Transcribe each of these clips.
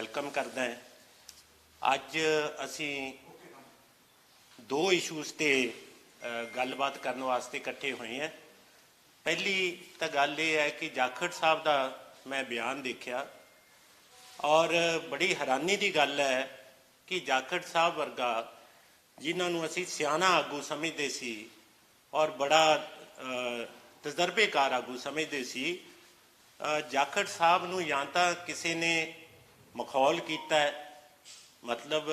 Welcome ਕਰਦਾ ਹਾਂ। ਅੱਜ ਅਸੀਂ ਦੋ ਇਸ਼ੂਜ਼ ਤੇ ਗੱਲਬਾਤ ਕਰਨ ਵਾਸਤੇ ਇਕੱਠੇ ਹੋਏ ਹਾਂ। ਪਹਿਲੀ ਤਾਂ ਗੱਲ ਇਹ ਹੈ ਕਿ ਜਾਖੜ ਸਾਹਿਬ ਦਾ ਮੈਂ ਬਿਆਨ ਦੇਖਿਆ ਔਰ ਬੜੀ ਹੈਰਾਨੀ ਦੀ ਗੱਲ ਹੈ ਕਿ ਜਾਖੜ ਸਾਹਿਬ ਵਰਗਾ ਜਿਨ੍ਹਾਂ ਨੂੰ ਅਸੀਂ ਸਿਆਣਾ ਆਗੂ ਸਮਝਦੇ ਸੀ ਔਰ ਬੜਾ ਤਜਰਬੇਕਾਰ ਆਗੂ ਸਮਝਦੇ ਸੀ ਜਾਖੜ ਸਾਹਿਬ ਨੂੰ ਜਾਂ ਤਾਂ ਕਿਸੇ ਨੇ ਮਖੌਲ ਕੀਤਾ ਹੈ। ਮਤਲਬ,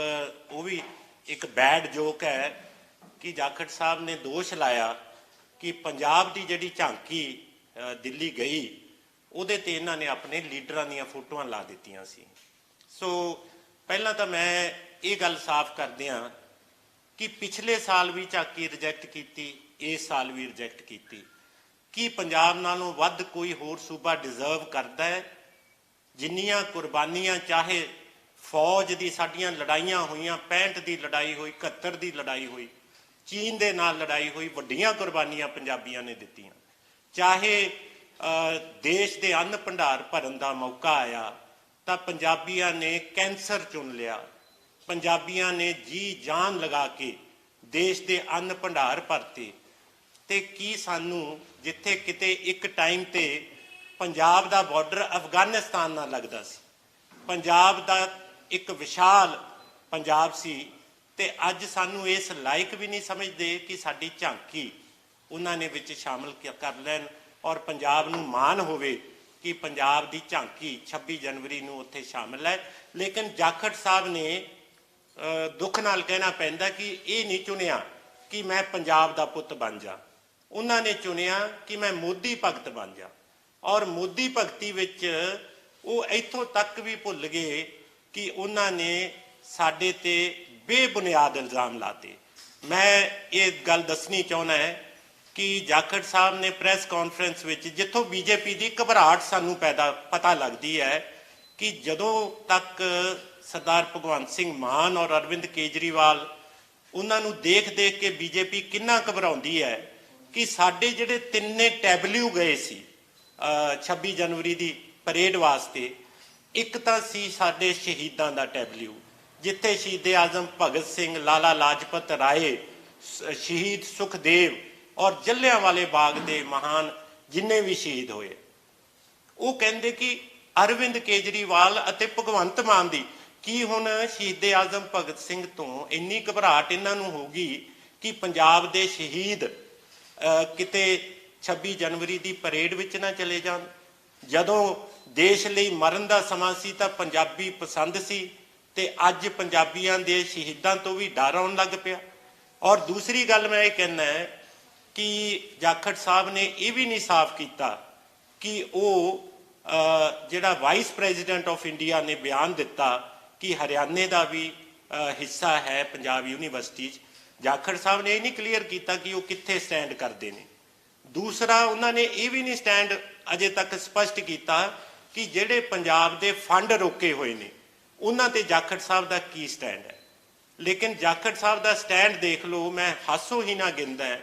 ਉਹ ਵੀ ਇੱਕ ਬੈਡ ਜੋਕ ਹੈ ਕਿ ਜਾਖੜ ਸਾਹਿਬ ਨੇ ਦੋਸ਼ ਲਾਇਆ ਕਿ ਪੰਜਾਬ ਦੀ ਜਿਹੜੀ ਝਾਂਕੀ ਦਿੱਲੀ ਗਈ, ਉਹਦੇ ਤੇ ਇਹਨਾਂ ਨੇ ਆਪਣੇ ਲੀਡਰਾਂ ਦੀਆਂ ਫੋਟੋਆਂ ਲਾ ਦਿੱਤੀਆਂ ਸੀ। ਸੋ, ਪਹਿਲਾਂ ਤਾਂ ਮੈਂ ਇਹ ਗੱਲ ਸਾਫ਼ ਕਰਦਿਆਂ ਕਿ ਪਿਛਲੇ ਸਾਲ ਵੀ ਝਾਂਕੀ ਰਿਜੈਕਟ ਕੀਤੀ, ਇਸ ਸਾਲ ਵੀ ਰਿਜੈਕਟ ਕੀਤੀ। ਕੀ ਪੰਜਾਬ ਨਾਲੋਂ ਵੱਧ ਕੋਈ ਹੋਰ ਸੂਬਾ ਡਿਜ਼ਰਵ ਕਰਦਾ ਹੈ? ਜਿੰਨੀਆਂ ਕੁਰਬਾਨੀਆਂ, ਚਾਹੇ ਫੌਜ ਦੀ ਸਾਡੀਆਂ ਲੜਾਈਆਂ ਹੋਈਆਂ 65 ਦੀ ਲੜਾਈ ਹੋਈ 71 ਦੀ ਲੜਾਈ ਹੋਈ, ਚੀਨ ਦੇ ਨਾਲ ਲੜਾਈ ਹੋਈ, ਵੱਡੀਆਂ ਕੁਰਬਾਨੀਆਂ ਪੰਜਾਬੀਆਂ ਨੇ ਦਿੱਤੀਆਂ। ਚਾਹੇ ਦੇਸ਼ ਦੇ ਅੰਨ ਭੰਡਾਰ ਭਰਨ ਦਾ ਮੌਕਾ ਆਇਆ, ਤਾਂ ਪੰਜਾਬੀਆਂ ਨੇ ਕੈਂਸਰ ਚੁਣ ਲਿਆ। ਪੰਜਾਬੀਆਂ ਨੇ ਜੀ ਜਾਨ ਲਗਾ ਕੇ ਦੇਸ਼ ਦੇ ਅੰਨ ਭੰਡਾਰ ਭਰਤੇ। ਤੇ ਕੀ ਸਾਨੂੰ ਜਿੱਥੇ ਕਿਤੇ ਇੱਕ ਟਾਈਮ ਤੇ ਪੰਜਾਬ ਦਾ ਬਾਰਡਰ ਅਫਗਾਨਿਸਤਾਨ ਨਾਲ ਲੱਗਦਾ ਸੀ। ਪੰਜਾਬ ਦਾ ਇੱਕ ਵਿਸ਼ਾਲ ਪੰਜਾਬ ਸੀ ਤੇ ਅੱਜ ਸਾਨੂੰ ਇਸ ਲਾਇਕ ਵੀ ਨਹੀਂ ਸਮਝਦੇ ਕਿ ਸਾਡੀ ਝਾਂਕੀ ਉਹਨਾਂ ਨੇ ਵਿੱਚ ਸ਼ਾਮਲ ਕਰ ਲੈਣ ਔਰ ਪੰਜਾਬ ਨੂੰ ਮਾਣ ਹੋਵੇ ਕਿ ਪੰਜਾਬ ਦੀ ਝਾਂਕੀ 26 ਜਨਵਰੀ ਨੂੰ ਉੱਥੇ ਸ਼ਾਮਲ ਹੈ। ਲੇਕਿਨ ਜਾਖੜ ਸਾਹਿਬ ਨੇ ਦੁੱਖ ਨਾਲ ਕਹਿਣਾ ਪੈਂਦਾ ਕਿ ਇਹ ਨਹੀਂ ਚੁਣਿਆ ਕਿ ਮੈਂ ਪੰਜਾਬ ਦਾ ਪੁੱਤ ਬਣ ਜਾ। ਉਹਨਾਂ ਨੇ ਚੁਣਿਆ ਕਿ ਮੈਂ ਮੋਦੀ ਭਗਤ ਬਣ ਜਾ। ਔਰ ਮੋਦੀ ਭਗਤੀ ਵਿੱਚ ਉਹ ਇੱਥੋਂ ਤੱਕ ਵੀ ਭੁੱਲ ਗਏ ਕਿ ਉਹਨਾਂ ਨੇ ਸਾਡੇ ਤੇ ਬੇਬੁਨਿਆਦ ਇਲਜ਼ਾਮ ਲਾਤੇ। ਮੈਂ ਇਹ ਗੱਲ ਦੱਸਣੀ ਚਾਹੁੰਦਾ ਹੈ ਕਿ ਜਾਖੜ ਸਾਹਿਬ ਨੇ ਪ੍ਰੈਸ ਕਾਨਫਰੰਸ ਵਿੱਚ ਜਿੱਥੋਂ ਬੀਜੇਪੀ ਦੀ ਘਬਰਾਹਟ ਸਾਨੂੰ ਪੈਦਾ, ਪਤਾ ਲੱਗਦੀ ਹੈ ਕਿ ਜਦੋਂ ਤੱਕ ਸਰਦਾਰ ਭਗਵੰਤ ਸਿੰਘ ਮਾਨ ਔਰ ਅਰਵਿੰਦ ਕੇਜਰੀਵਾਲ ਉਹਨਾਂ ਨੂੰ ਦੇਖ ਦੇਖ ਕੇ ਬੀਜੇਪੀ ਕਿੰਨਾ ਘਬਰਾਉਂਦੀ ਹੈ ਕਿ ਸਾਡੇ ਜਿਹੜੇ ਤਿੰਨੇ ਟੈਬਲਿਊ ਗਏ ਸੀ 26 ਜਨਵਰੀ ਦੀ ਪਰੇਡ ਵਾਸਤੇ ਇੱਕ ਤਾਂ ਸੀ ਸਾਡੇ ਸ਼ਹੀਦਾਂ ਦਾ ਟੈਬਲਿਊ ਜਿੱਥੇ ਸ਼ਹੀਦੇ ਆਜ਼ਮ ਭਗਤ ਸਿੰਘ ਲਾਲਾ ਲਾਜਪਤ ਰਾਏ ਸ਼ਹੀਦ ਸੁਖਦੇਵ ਔਰ ਜੱਲਿਆਂਵਾਲੇ ਬਾਗ ਦੇ ਮਹਾਨ ਜਿੰਨੇ ਵੀ ਸ਼ਹੀਦ ਹੋਏ। ਉਹ ਕਹਿੰਦੇ ਕਿ ਅਰਵਿੰਦ ਕੇਜਰੀਵਾਲ ਅਤੇ ਭਗਵੰਤ ਮਾਨ ਦੀ ਕੀ ਹੁਣ ਸ਼ਹੀਦੇ ਆਜ਼ਮ ਭਗਤ ਸਿੰਘ ਤੋਂ ਇੰਨੀ ਘਬਰਾਹਟ ਇਹਨਾਂ ਨੂੰ ਹੋਗੀ ਕਿ ਪੰਜਾਬ ਦੇ ਸ਼ਹੀਦ ਅਹ, ਕਿਤੇ 26 ਜਨਵਰੀ ਦੀ ਪਰੇਡ ਵਿੱਚ ਨਾ ਚਲੇ ਜਾਣ। ਜਦੋਂ ਦੇਸ਼ ਲਈ ਮਰਨ ਦਾ ਸਮਾਂ ਸੀ ਤਾਂ ਪੰਜਾਬੀ ਪਸੰਦ ਸੀ ਤੇ ਅੱਜ ਪੰਜਾਬੀਆਂ ਦੇ ਸ਼ਹੀਦਾਂ ਤੋਂ ਵੀ ਡਰ ਆਉਣ ਲੱਗ ਪਿਆ। ਔਰ ਦੂਸਰੀ ਗੱਲ ਮੈਂ ਇਹ ਕਹਿਣਾ ਹੈ ਕਿ ਜਾਖੜ ਸਾਹਿਬ ਨੇ ਇਹ ਵੀ ਨਹੀਂ ਸਾਫ਼ ਕੀਤਾ ਕਿ ਉਹ ਜਿਹੜਾ ਵਾਈਸ ਪ੍ਰੈਜ਼ੀਡੈਂਟ ਆਫ ਇੰਡੀਆ ਨੇ ਬਿਆਨ ਦਿੱਤਾ ਕਿ ਹਰਿਆਣੇ ਦਾ ਵੀ ਹਿੱਸਾ ਹੈ ਪੰਜਾਬ ਯੂਨੀਵਰਸਿਟੀ 'ਚ। ਜਾਖੜ ਸਾਹਿਬ ਨੇ ਇਹ ਨਹੀਂ ਕਲੀਅਰ ਕੀਤਾ ਕਿ ਉਹ ਕਿੱਥੇ ਸਟੈਂਡ ਕਰਦੇ ਨੇ। ਦੂਸਰਾ, ਉਹਨਾਂ ਨੇ ਇਹ ਵੀ ਨਹੀਂ ਸਟੈਂਡ ਅਜੇ ਤੱਕ ਸਪਸ਼ਟ ਕੀਤਾ ਕਿ ਜਿਹੜੇ ਪੰਜਾਬ ਦੇ ਫੰਡ ਰੋਕੇ ਹੋਏ ਨੇ, ਉਹਨਾਂ ਤੇ ਜਾਖੜ ਸਾਹਿਬ ਦਾ ਕੀ ਸਟੈਂਡ ਹੈ। ਲੇਕਿਨ ਜਾਖੜ ਸਾਹਿਬ ਦਾ ਸਟੈਂਡ ਦੇਖ ਲਓ, ਮੈਂ ਹਾਸੋ ਹੀ ਨਾ ਗਿੰਦਾ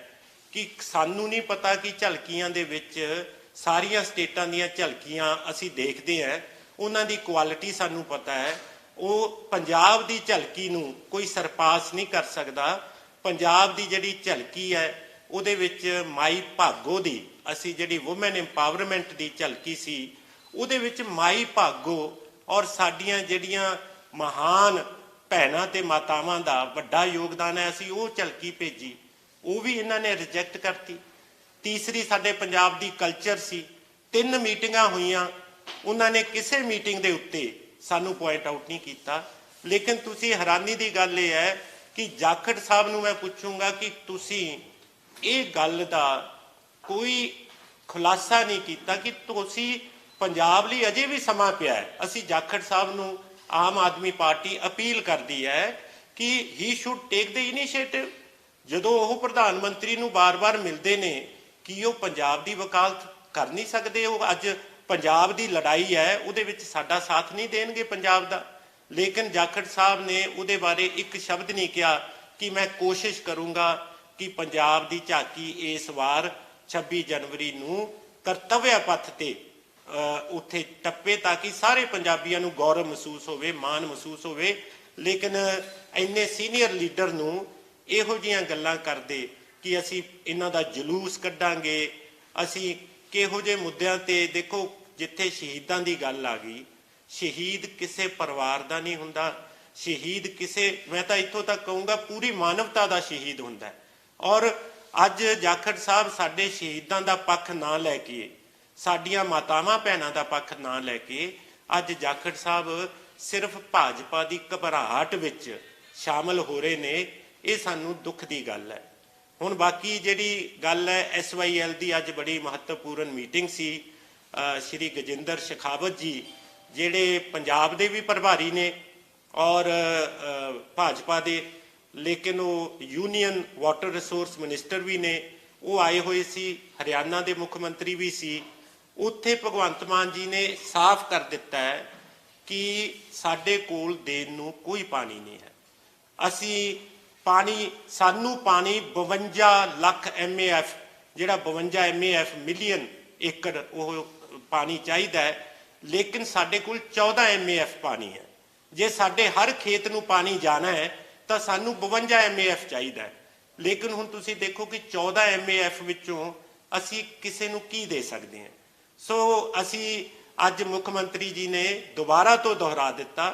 ਕਿ ਸਾਨੂੰ ਨਹੀਂ ਪਤਾ ਕਿ ਝਲਕੀਆਂ ਦੇ ਵਿੱਚ ਸਾਰੀਆਂ ਸਟੇਟਾਂ ਦੀਆਂ ਝਲਕੀਆਂ ਅਸੀਂ ਦੇਖਦੇ ਹਾਂ। ਉਹਨਾਂ ਦੀ ਕੁਆਲਿਟੀ ਸਾਨੂੰ ਪਤਾ ਹੈ। ਉਹ ਪੰਜਾਬ ਦੀ ਝਲਕੀ ਨੂੰ ਕੋਈ ਸਰਪਾਸ ਨਹੀਂ ਕਰ ਸਕਦਾ। ਪੰਜਾਬ ਦੀ ਜਿਹੜੀ ਝਲਕੀ ਹੈ ਉਹਦੇ ਵਿੱਚ ਮਾਈ ਭਾਗੋ ਦੀ, ਅਸੀਂ ਜਿਹੜੀ ਔਮਨ ਇੰਪਾਵਰਮੈਂਟ ਦੀ ਝਲਕੀ ਸੀ, ਉਹਦੇ ਵਿੱਚ ਮਾਈ ਭਾਗੋ ਔਰ ਸਾਡੀਆਂ ਜਿਹੜੀਆਂ ਮਹਾਨ ਭੈਣਾਂ ਤੇ ਮਾਤਾਵਾਂ ਦਾ ਵੱਡਾ ਯੋਗਦਾਨ ਹੈ, ਅਸੀਂ ਉਹ ਝਲਕੀ ਭੇਜੀ। ਉਹ ਵੀ ਇਹਨਾਂ ਨੇ ਰਿਜੈਕਟ ਕਰਤੀ। ਤੀਸਰੀ ਸਾਡੇ ਪੰਜਾਬ ਦੀ ਕਲਚਰ ਸੀ। ਤਿੰਨ ਮੀਟਿੰਗਾਂ ਹੋਈਆਂ। ਉਹਨਾਂ ਨੇ ਕਿਸੇ ਮੀਟਿੰਗ ਦੇ ਉੱਤੇ ਸਾਨੂੰ ਪੁਆਇੰਟ ਆਊਟ ਨਹੀਂ ਕੀਤਾ। ਲੇਕਿਨ ਤੁਸੀਂ ਹੈਰਾਨੀ ਦੀ ਗੱਲ ਇਹ ਹੈ ਕਿ ਜਾਖੜ ਸਾਹਿਬ ਨੂੰ ਮੈਂ ਪੁੱਛੂੰਗਾ ਕਿ ਤੁਸੀਂ ਇਹ ਗੱਲ ਦਾ ਕੋਈ ਖੁਲਾਸਾ ਨਹੀਂ ਕੀਤਾ ਕਿ ਤੁਸੀਂ ਪੰਜਾਬ ਲਈ ਅਜੇ ਵੀ ਸਮਾਂ ਪਿਆ ਹੈ। ਅਸੀਂ ਜਾਖੜ ਸਾਹਿਬ ਨੂੰ ਆਮ ਆਦਮੀ ਪਾਰਟੀ ਅਪੀਲ ਕਰਦੀ ਹੈ ਕਿ ਹੀ ਸ਼ੁੱਡ ਟੇਕ ਦ ਇਨੀਸ਼ੀਏਟਿਵ ਜਦੋਂ ਉਹ ਪ੍ਰਧਾਨ ਮੰਤਰੀ ਨੂੰ ਬਾਰ-ਬਾਰ ਮਿਲਦੇ ਨੇ, ਕਿ ਉਹ ਪੰਜਾਬ ਦੀ ਵਕਾਲਤ ਕਰ ਨਹੀਂ ਸਕਦੇ? ਉਹ ਅੱਜ ਪੰਜਾਬ ਦੀ ਲੜਾਈ ਹੈ, ਉਹਦੇ ਵਿੱਚ ਸਾਡਾ ਸਾਥ ਨਹੀਂ ਦੇਣਗੇ ਪੰਜਾਬ ਦਾ। ਲੇਕਿਨ ਜਾਖੜ ਸਾਹਿਬ ਨੇ ਉਹਦੇ ਬਾਰੇ ਇੱਕ ਸ਼ਬਦ ਨਹੀਂ ਕਿਹਾ ਕਿ ਮੈਂ ਕੋਸ਼ਿਸ਼ ਕਰੂੰਗਾ ਕਿ ਪੰਜਾਬ ਦੀ ਝਾਕੀ ਇਸ ਵਾਰ 26 ਜਨਵਰੀ ਨੂੰ ਕਰਤੱਵਯ ਪੱਥ ਤੇ ਅ, ਉੱਥੇ ਟੱਪੇ ਤਾਂ ਕਿ ਸਾਰੇ ਪੰਜਾਬੀਆਂ ਨੂੰ ਗੌਰਵ ਮਹਿਸੂਸ ਹੋਵੇ ਮਾਣ ਮਹਿਸੂਸ ਹੋਵੇ ਲੇਕਿਨ ਇੰਨੇ ਸੀਨੀਅਰ ਲੀਡਰ ਨੂੰ ਇਹੋ ਜੀਆਂ ਗੱਲਾਂ ਕਰਦੇ ਕਿ ਅਸੀਂ ਇਹਨਾਂ ਦਾ ਜਲੂਸ ਕੱਢਾਂਗੇ ਅਸੀਂ ਕਿਹੋ ਜਿਹੇ ਮੁੱਦਿਆਂ ਤੇ ਦੇਖੋ ਜਿੱਥੇ ਸ਼ਹੀਦਾਂ ਦੀ ਗੱਲ ਆ ਗਈ ਸ਼ਹੀਦ ਕਿਸੇ ਪਰਿਵਾਰ ਦਾ ਨਹੀਂ ਹੁੰਦਾ ਸ਼ਹੀਦ ਕਿਸੇ ਮੈਂ ਤਾਂ ਇੱਥੋਂ ਤੱਕ ਕਹੂੰਗਾ ਪੂਰੀ ਮਾਨਵਤਾ ਦਾ ਸ਼ਹੀਦ ਹੁੰਦਾ ਹੈ। ਔਰ ਅੱਜ ਜਾਖੜ ਸਾਹਿਬ ਸਾਡੇ ਸ਼ਹੀਦਾਂ ਦਾ ਪੱਖ ਨਾ ਲੈ ਕੇ, ਸਾਡੀਆਂ ਮਾਤਾਵਾਂ ਭੈਣਾਂ ਦਾ ਪੱਖ ਨਾ ਲੈ ਕੇ, ਅੱਜ ਜਾਖੜ ਸਾਹਿਬ ਸਿਰਫ ਭਾਜਪਾ ਦੀ ਘਬਰਾਹਟ ਵਿੱਚ ਸ਼ਾਮਲ ਹੋ ਰਹੇ ਨੇ, ਇਹ ਸਾਨੂੰ ਦੁੱਖ ਦੀ ਗੱਲ ਹੈ। ਹੁਣ ਬਾਕੀ ਜਿਹੜੀ ਗੱਲ ਹੈ ਐਸਵਾਈਐਲ ਦੀ ਅੱਜ ਬੜੀ ਮਹੱਤਵਪੂਰਨ ਮੀਟਿੰਗ ਸੀ ਸ਼੍ਰੀ ਗਜਿੰਦਰ ਸ਼ੇਖਾਵਤ ਜੀ, ਜਿਹੜੇ ਪੰਜਾਬ ਦੇ ਵੀ ਪ੍ਰਭਾਰੀ ਨੇ ਔਰ ਭਾਜਪਾ ਦੇ ਲੇਕਿਨ ਉਹ ਯੂਨੀਅਨ ਵਾਟਰ ਰਿਸੋਰਸ ਮਿਨਿਸਟਰ ਵੀ ਨੇ, ਉਹ ਆਏ ਹੋਏ ਸੀ, ਹਰਿਆਣਾ ਦੇ ਮੁੱਖ ਮੰਤਰੀ ਵੀ ਸੀ। ਉੱਥੇ ਭਗਵੰਤ ਮਾਨ ਜੀ ਨੇ ਸਾਫ਼ ਕਰ ਦਿੱਤਾ ਹੈ ਕਿ ਸਾਡੇ ਕੋਲ ਦੇਣ ਨੂੰ ਕੋਈ ਪਾਣੀ ਨਹੀਂ ਹੈ। ਅਸੀਂ ਪਾਣੀ, ਸਾਨੂੰ ਪਾਣੀ 52 ਲੱਖ ਐਮਏਐਫ ਜਿਹੜਾ 52 ਐਮਏਐਫ ਮਿਲੀਅਨ ਏਕੜ ਉਹ ਪਾਣੀ ਚਾਹੀਦਾ ਹੈ, ਲੇਕਿਨ ਸਾਡੇ ਕੋਲ 14 ਐਮਏਐਫ ਪਾਣੀ ਹੈ। ਜੇ ਸਾਡੇ ਹਰ ਖੇਤ ਨੂੰ ਪਾਣੀ ਜਾਣਾ ਹੈ ਤਾਂ ਸਾਨੂੰ 52 ਐਮਏਐਫ ਚਾਹੀਦਾ ਹੈ। ਲੇਕਿਨ ਹੁਣ ਤੁਸੀਂ ਦੇਖੋ ਕਿ 14 ਐਮਏਐਫ ਵਿੱਚੋਂ ਅਸੀਂ ਕਿਸੇ ਨੂੰ ਕੀ ਦੇ ਸਕਦੇ ਹਾਂ। ਸੋ ਅਸੀਂ ਅੱਜ ਮੁੱਖ ਮੰਤਰੀ ਜੀ ਨੇ ਦੁਬਾਰਾ ਤੋਂ ਦੁਹਰਾ ਦਿੱਤਾ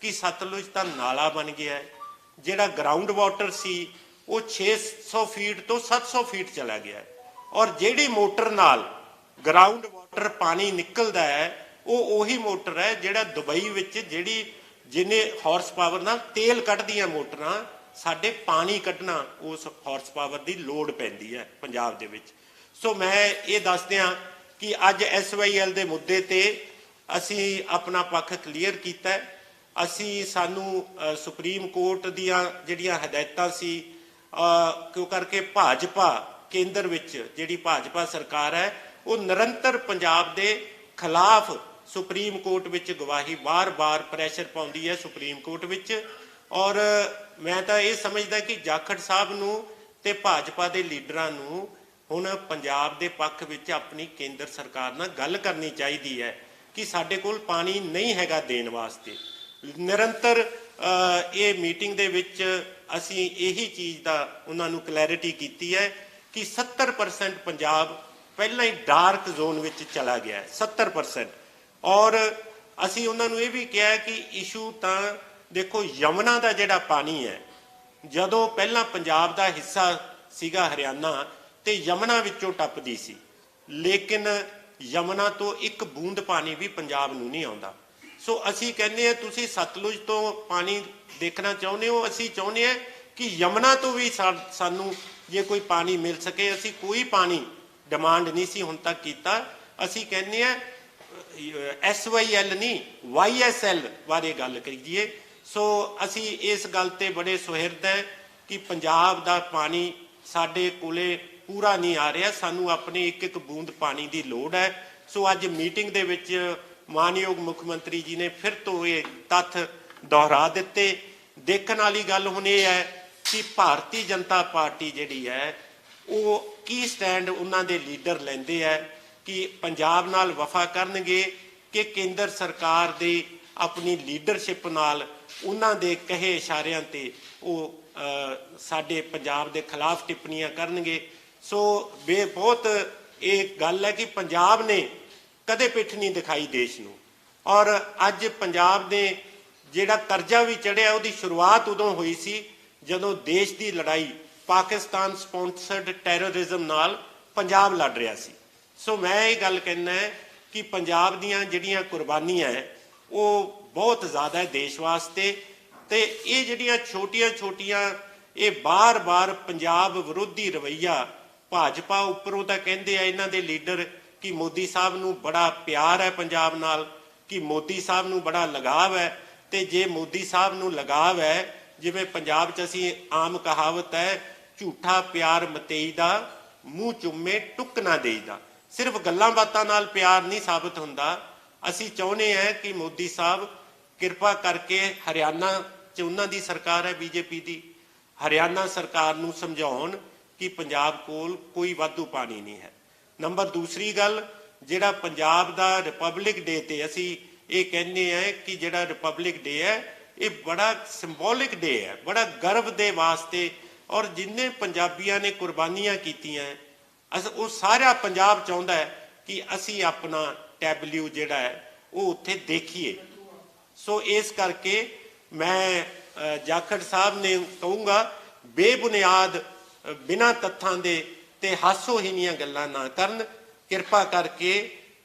ਕਿ ਸਤਲੁਜ ਤਾਂ ਨਾਲਾ ਬਣ ਗਿਆ ਹੈ। ਜਿਹੜਾ ਗਰਾਊਂਡ ਵਾਟਰ ਸੀ, ਉਹ 600 ਫੀਟ ਤੋਂ 700 ਫੀਟ ਚਲਾ ਗਿਆ ਔਰ ਜਿਹੜੀ ਮੋਟਰ ਨਾਲ ਗਰਾਊਂਡ ਵਾਟਰ ਪਾਣੀ ਨਿਕਲਦਾ ਹੈ, ਉਹ ਉਹੀ ਮੋਟਰ ਹੈ ਜਿਹੜਾ ਦੁਬਈ ਵਿੱਚ ਜਿਹੜੀ ਜਿਹਨੇ ਹਾਰਸ ਪਾਵਰ ਨਾਲ ਤੇਲ ਕੱਢਦੀਆਂ ਮੋਟਰਾਂ, ਸਾਡੇ ਪਾਣੀ ਕੱਢਣਾ ਉਸ ਹਾਰਸ ਪਾਵਰ ਦੀ ਲੋੜ ਪੈਂਦੀ ਹੈ ਪੰਜਾਬ ਦੇ ਵਿੱਚ। ਸੋ ਮੈਂ ਇਹ ਦੱਸਦਿਆਂ ਕਿ ਅੱਜ ਐਸਵਾਈਐਲ ਦੇ ਮੁੱਦੇ ਤੇ ਅਸੀਂ ਆਪਣਾ ਪੱਖ ਕਲੀਅਰ ਕੀਤਾ ਅਸੀਂ ਸਾਨੂੰ ਸੁਪਰੀਮ ਕੋਰਟ ਦੀਆਂ ਜਿਹੜੀਆਂ ਹਦਾਇਤਾਂ ਸੀ ਕਿਉਂ ਕਰਕੇ ਭਾਜਪਾ ਕੇਂਦਰ ਵਿੱਚ ਜਿਹੜੀ ਭਾਜਪਾ ਸਰਕਾਰ ਹੈ, ਉਹ ਨਿਰੰਤਰ ਪੰਜਾਬ ਦੇ ਖਿਲਾਫ ਸੁਪਰੀਮ ਕੋਰਟ ਵਿੱਚ ਗਵਾਹੀ ਵਾਰ-ਵਾਰ ਪ੍ਰੈਸ਼ਰ ਪਾਉਂਦੀ ਹੈ ਸੁਪਰੀਮ ਕੋਰਟ ਵਿੱਚ। ਔਰ ਮੈਂ ਤਾਂ ਇਹ ਸਮਝਦਾ ਕਿ ਜਾਖੜ ਸਾਹਿਬ ਨੂੰ ਤੇ ਭਾਜਪਾ ਦੇ ਲੀਡਰਾਂ ਨੂੰ ਹੁਣ ਪੰਜਾਬ ਦੇ ਪੱਖ ਵਿੱਚ ਆਪਣੀ ਕੇਂਦਰ ਸਰਕਾਰ ਨਾਲ ਗੱਲ ਕਰਨੀ ਚਾਹੀਦੀ ਹੈ ਕਿ ਸਾਡੇ ਕੋਲ ਪਾਣੀ ਨਹੀਂ ਹੈਗਾ ਦੇਣ ਵਾਸਤੇ। ਨਿਰੰਤਰ ਇਹ ਮੀਟਿੰਗ ਦੇ ਵਿੱਚ ਅਸੀਂ ਇਹੀ ਚੀਜ਼ ਦਾ ਉਹਨਾਂ ਨੂੰ ਕਲੈਰਿਟੀ ਕੀਤੀ ਹੈ ਕਿ 70% ਪੰਜਾਬ ਪਹਿਲਾਂ ਹੀ ਡਾਰਕ ਜ਼ੋਨ ਵਿੱਚ ਚਲਾ ਗਿਆ ਹੈ। 70% ਔਰ ਅਸੀਂ ਉਹਨਾਂ ਨੂੰ ਇਹ ਵੀ ਕਿਹਾ ਕਿ ਇਸ਼ੂ ਤਾਂ ਦੇਖੋ ਯਮਨਾ ਦਾ ਜਿਹੜਾ ਪਾਣੀ ਹੈ, ਜਦੋਂ ਪਹਿਲਾਂ ਪੰਜਾਬ ਦਾ ਹਿੱਸਾ ਸੀਗਾ ਹਰਿਆਣਾ ਤੇ ਯਮਨਾ ਵਿੱਚੋਂ ਟੱਪਦੀ ਸੀ, ਲੇਕਿਨ ਯਮਨਾ ਤੋਂ ਇੱਕ ਬੂੰਦ ਪਾਣੀ ਵੀ ਪੰਜਾਬ ਨੂੰ ਨਹੀਂ ਆਉਂਦਾ। ਸੋ ਅਸੀਂ ਕਹਿੰਦੇ ਆ ਤੁਸੀਂ ਸਤਲੁਜ ਤੋਂ ਪਾਣੀ ਦੇਖਣਾ ਚਾਹੁੰਦੇ ਹੋ, ਅਸੀਂ ਚਾਹੁੰਦੇ ਆ ਕਿ ਯਮਨਾ ਤੋਂ ਵੀ ਸਾ- ਸਾਨੂੰ ਜੇ ਕੋਈ ਪਾਣੀ ਮਿਲ ਸਕੇ, ਅਸੀਂ ਕੋਈ ਪਾਣੀ ਡਿਮਾਂਡ ਨਹੀਂ ਸੀ ਹੁਣ ਤੱਕ ਕੀਤਾ। ਅਸੀਂ ਕਹਿੰਦੇ ਆ ਐਸਵਾਈਐਲ ਨਹੀਂ ਵਾਈਐਸਐਲ ਬਾਰੇ ਗੱਲ ਕਰੀਏ। ਸੋ ਅਸੀਂ ਇਸ ਗੱਲ ਤੇ ਬੜੇ ਸੁਹਿਰਦ ਹੈ ਕਿ ਪੰਜਾਬ ਦਾ ਪਾਣੀ ਸਾਡੇ ਕੋਲੇ ਪੂਰਾ ਨਹੀਂ ਆ ਰਿਹਾ। ਸਾਨੂੰ ਆਪਣੀ ਇੱਕ ਇੱਕ ਬੂੰਦ ਪਾਣੀ ਦੀ ਲੋੜ ਹੈ। ਸੋ ਅੱਜ ਮੀਟਿੰਗ ਦੇ ਵਿੱਚ ਮਾਨਯੋਗ ਮੁੱਖ ਮੰਤਰੀ ਜੀ ਨੇ ਫਿਰ ਤੋਂ ਇਹ ਤੱਥ ਦੁਹਰਾ ਦਿੱਤੇ। ਦੇਖਣ ਵਾਲੀ ਗੱਲ ਹੁਣ ਇਹ ਹੈ ਕਿ ਭਾਰਤੀ ਜਨਤਾ ਪਾਰਟੀ ਜਿਹੜੀ ਹੈ, ਉਹ ਕੀ ਸਟੈਂਡ ਉਹਨਾਂ ਦੇ ਲੀਡਰ ਲੈਂਦੇ ਹੈ? ਕਿ ਪੰਜਾਬ ਨਾਲ ਵਫਾ ਕਰਨਗੇ ਕਿ ਕੇਂਦਰ ਸਰਕਾਰ ਦੇ ਆਪਣੀ ਲੀਡਰਸ਼ਿਪ ਨਾਲ ਉਹਨਾਂ ਦੇ ਕਹੇ ਇਸ਼ਾਰਿਆਂ ਤੇ ਉਹ ਸਾਡੇ ਪੰਜਾਬ ਦੇ ਖਿਲਾਫ ਟਿੱਪਣੀਆਂ ਕਰਨਗੇ। ਸੋ ਬੇ, ਬਹੁਤ ਇਹ ਗੱਲ ਹੈ ਕਿ ਪੰਜਾਬ ਨੇ ਕਦੇ ਪਿੱਠ ਨਹੀਂ ਦਿਖਾਈ ਦੇਸ਼ ਨੂੰ। ਔਰ ਅੱਜ ਪੰਜਾਬ ਨੇ ਜਿਹੜਾ ਕਰਜ਼ਾ ਵੀ ਚੜਿਆ ਉਹਦੀ ਸ਼ੁਰੂਆਤ ਉਦੋਂ ਹੋਈ ਸੀ ਜਦੋਂ ਦੇਸ਼ ਦੀ ਲੜਾਈ ਪਾਕਿਸਤਾਨ ਸਪਾਂਸਰਡ ਟੈਰਰਿਜ਼ਮ ਨਾਲ ਪੰਜਾਬ ਲੜ ਰਿਹਾ ਸੀ। ਸੋ ਮੈਂ ਇਹ ਗੱਲ ਕਹਿਣਾ ਕਿ ਪੰਜਾਬ ਦੀਆਂ ਜਿਹੜੀਆਂ ਕੁਰਬਾਨੀਆਂ ਹੈ, ਉਹ ਬਹੁਤ ਜ਼ਿਆਦਾ ਹੈ ਦੇਸ਼ ਵਾਸਤੇ ਤੇ ਇਹ ਜਿਹੜੀਆਂ ਛੋਟੀਆਂ-ਛੋਟੀਆਂ, ਇਹ ਬਾਰ-ਬਾਰ ਪੰਜਾਬ ਵਿਰੋਧੀ ਰਵਈਆ ਭਾਜਪਾ ਉੱਪਰੋਂ ਤਾਂ ਕਹਿੰਦੇ ਆ ਇਹਨਾਂ ਦੇ ਲੀਡਰ ਕਿ ਮੋਦੀ ਸਾਹਿਬ ਨੂੰ ਬੜਾ ਪਿਆਰ ਹੈ ਪੰਜਾਬ ਨਾਲ, ਕਿ ਮੋਦੀ ਸਾਹਿਬ ਨੂੰ ਬੜਾ ਲਗਾਵ ਹੈ ਤੇ ਜੇ ਮੋਦੀ ਸਾਹਿਬ ਨੂੰ ਲਗਾਵ ਹੈ, ਜਿਵੇਂ ਪੰਜਾਬ 'ਚ ਅਸੀਂ ਆਮ ਕਹਾਵਤ ਹੈ, ਝੂਠਾ ਪਿਆਰ ਮਤੇਈ ਦਾ, ਮੂੰਹ ਚੁੰਮੇ ਟੁੱਕ ਨਾ ਦੇਈਦਾ। ਸਿਰਫ ਗੱਲਾਂ ਬਾਤਾਂ ਨਾਲ ਪਿਆਰ ਨਹੀਂ ਸਾਬਤ ਹੁੰਦਾ। ਅਸੀਂ ਚਾਹੁੰਦੇ ਹਾਂ ਕਿ ਮੋਦੀ ਸਾਹਿਬ ਕਿਰਪਾ ਕਰਕੇ ਹਰਿਆਣਾ 'ਚ ਉਹਨਾਂ ਦੀ ਸਰਕਾਰ ਹੈ, ਬੀਜੇਪੀ ਦੀ। ਹਰਿਆਣਾ ਸਰਕਾਰ ਨੂੰ ਸਮਝਾਉਣ ਕਿ ਪੰਜਾਬ ਕੋਲ ਕੋਈ ਵਾਧੂ ਪਾਣੀ ਨਹੀਂ ਹੈ। ਨੰਬਰ ਦੂਸਰੀ ਗੱਲ, ਜਿਹੜਾ ਪੰਜਾਬ ਦਾ ਰਿਪਬਲਿਕ ਡੇ ਤੇ ਅਸੀਂ ਇਹ ਕਹਿੰਦੇ ਆ ਕਿ ਜਿਹੜਾ ਰਿਪਬਲਿਕ ਡੇ ਹੈ, ਇਹ ਬੜਾ ਸਿੰਬੋਲਿਕ ਡੇ ਹੈ, ਬੜਾ ਗਰਵ ਦੇ ਵਾਸਤੇ ਔਰ ਜਿੰਨੇ ਪੰਜਾਬੀਆਂ ਨੇ ਕੁਰਬਾਨੀਆਂ ਕੀਤੀਆਂ ਅਸ, ਉਹ ਸਾਰਾ ਪੰਜਾਬ ਚਾਹੁੰਦਾ ਹੈ ਕਿ ਅਸੀਂ ਆਪਣਾ ਟੈਬਲਿਊ ਜਿਹੜਾ ਹੈ, ਉਹ ਉੱਥੇ ਦੇਖੀਏ। ਸੋ ਇਸ ਕਰਕੇ ਮੈਂ ਜਾਖੜ ਸਾਹਿਬ ਨੇ ਕਹੂੰਗਾ, ਬੇਬੁਨਿਆਦ ਬਿਨਾਂ ਤੱਥਾਂ ਦੇ ਤੇ ਹਾਸੋਹੀਣੀਆਂ ਗੱਲਾਂ ਨਾ ਕਰਨ। ਕਿਰਪਾ ਕਰਕੇ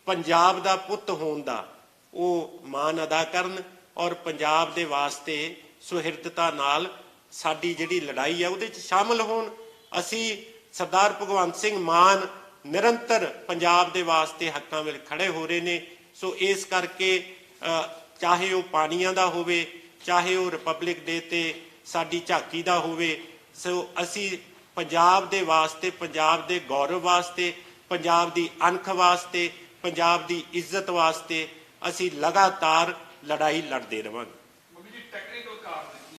ਪੰਜਾਬ ਦਾ ਪੁੱਤ ਹੋਣ ਦਾ ਉਹ ਮਾਣ ਅਦਾ ਕਰਨ ਔਰ ਪੰਜਾਬ ਦੇ ਵਾਸਤੇ ਸੁਹਿਰਦਤਾ ਨਾਲ ਸਾਡੀ ਜਿਹੜੀ ਲੜਾਈ ਹੈ, ਉਹਦੇ ਚ ਸ਼ਾਮਲ ਹੋਣ। ਅਸੀਂ ਸਰਦਾਰ ਭਗਵੰਤ ਸਿੰਘ ਮਾਨ ਨਿਰੰਤਰ ਪੰਜਾਬ ਦੇ ਵਾਸਤੇ ਹੱਕਾਂ ਵਿੱਚ ਖੜੇ ਹੋ ਰਹੇ ਨੇ। ਸੋ ਇਸ ਕਰਕੇ ਚਾਹੇ ਉਹ ਪਾਣੀਆਂ ਦਾ ਹੋਵੇ, ਚਾਹੇ ਉਹ ਰਿਪਬਲਿਕ ਡੇ ਤੇ ਸਾਡੀ ਝਾਕੀ ਦਾ ਹੋਵੇ, ਸੋ ਅਸੀਂ ਪੰਜਾਬ ਦੇ ਵਾਸਤੇ, ਪੰਜਾਬ ਦੇ ਗੌਰਵ ਵਾਸਤੇ, ਪੰਜਾਬ ਦੀ ਅਣਖ ਵਾਸਤੇ, ਪੰਜਾਬ ਦੀ ਇੱਜ਼ਤ ਵਾਸਤੇ ਅਸੀਂ ਲਗਾਤਾਰ ਲੜਾਈ ਲੜਦੇ ਰਵਾਂਗੇ।